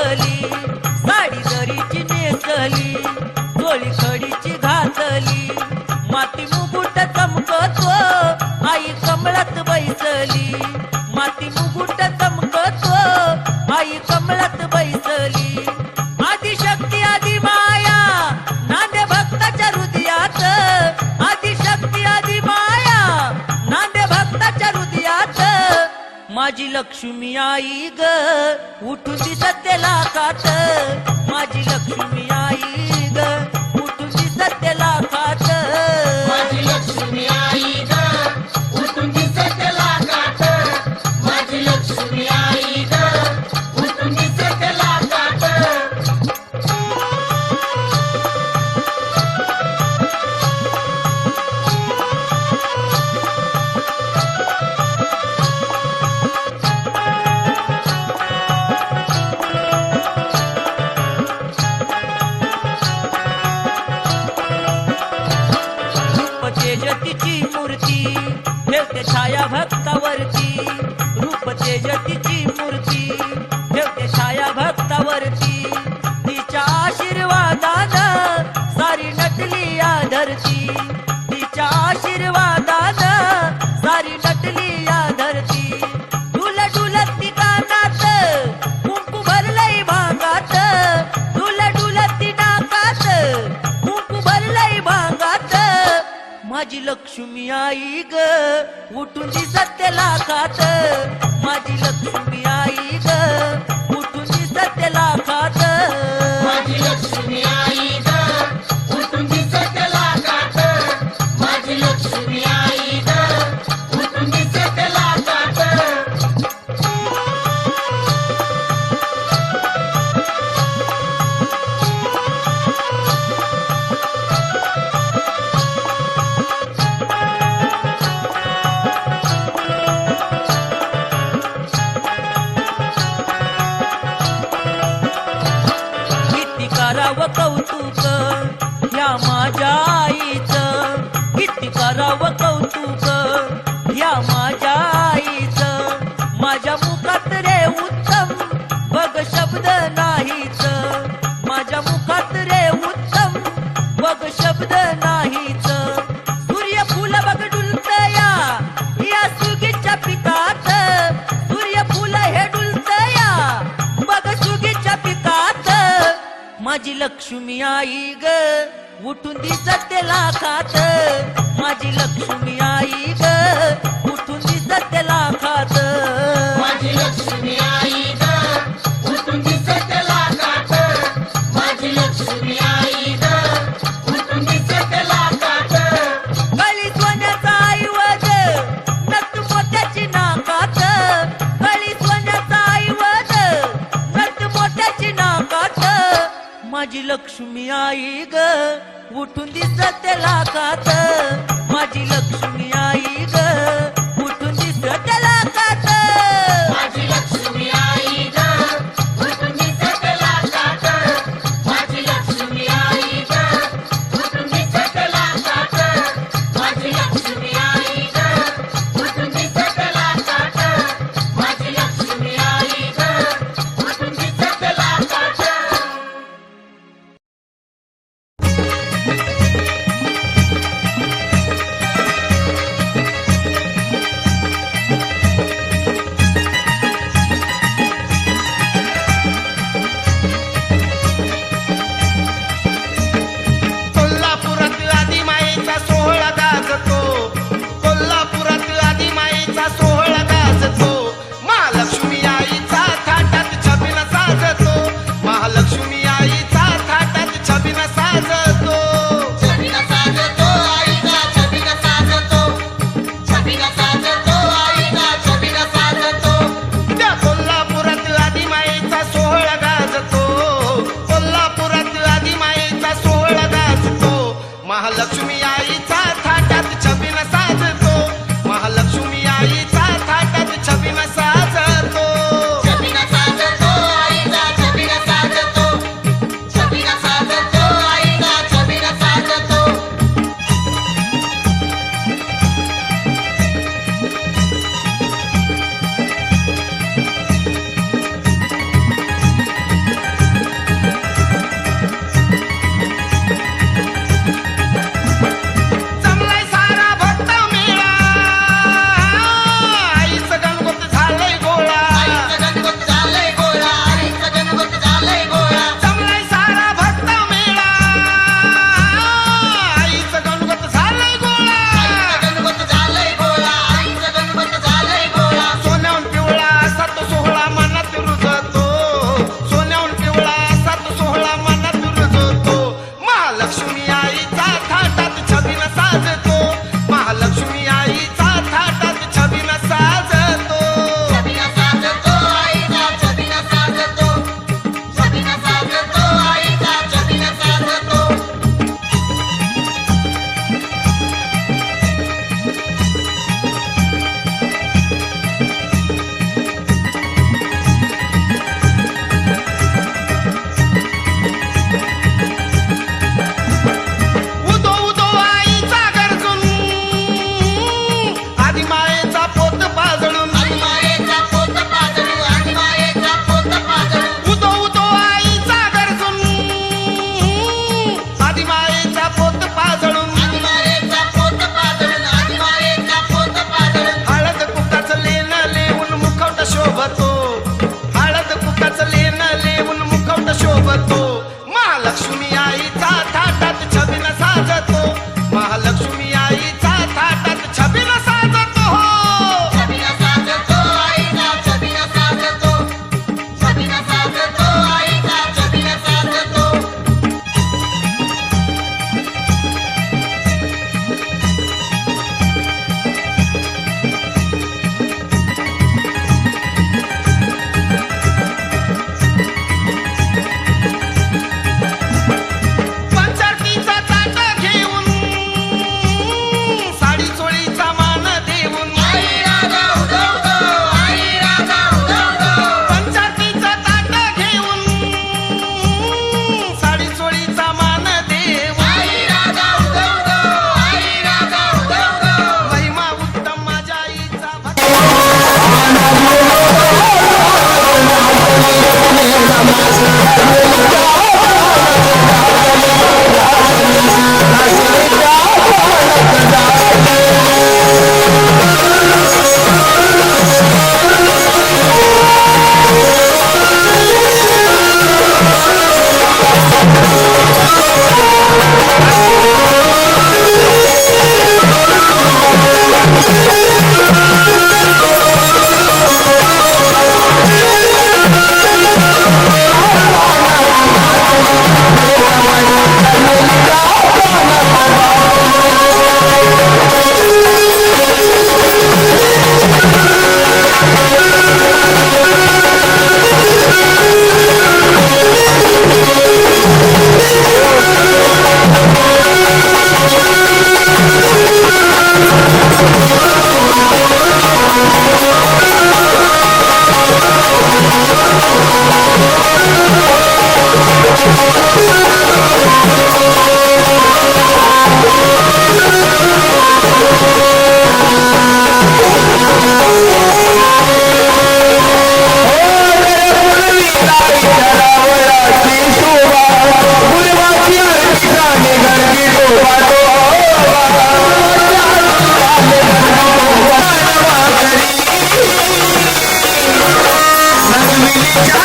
घातली साडी दरीची नेसली गोळी खडीची घातली माती मुकुट चमकतो आई कमळात बैसली. माझी लक्ष्मी आई ग. उठून दिसत त्याला कात. माझी लक्ष्मी आई ग. लक्ष्मी आई ग उठून दिसत त्याला खात. माझी लक्ष्मी करावं कौतुक. माझी लक्ष्मी आई ग. उठून दिसत लाखात. माझी लक्ष्मी आई ग. उठून दिसत लाखात. माझी लक्ष्मी आई माझी लक्ष्मी आई ग उठून दिसत लागात माझी लक्ष्मी आई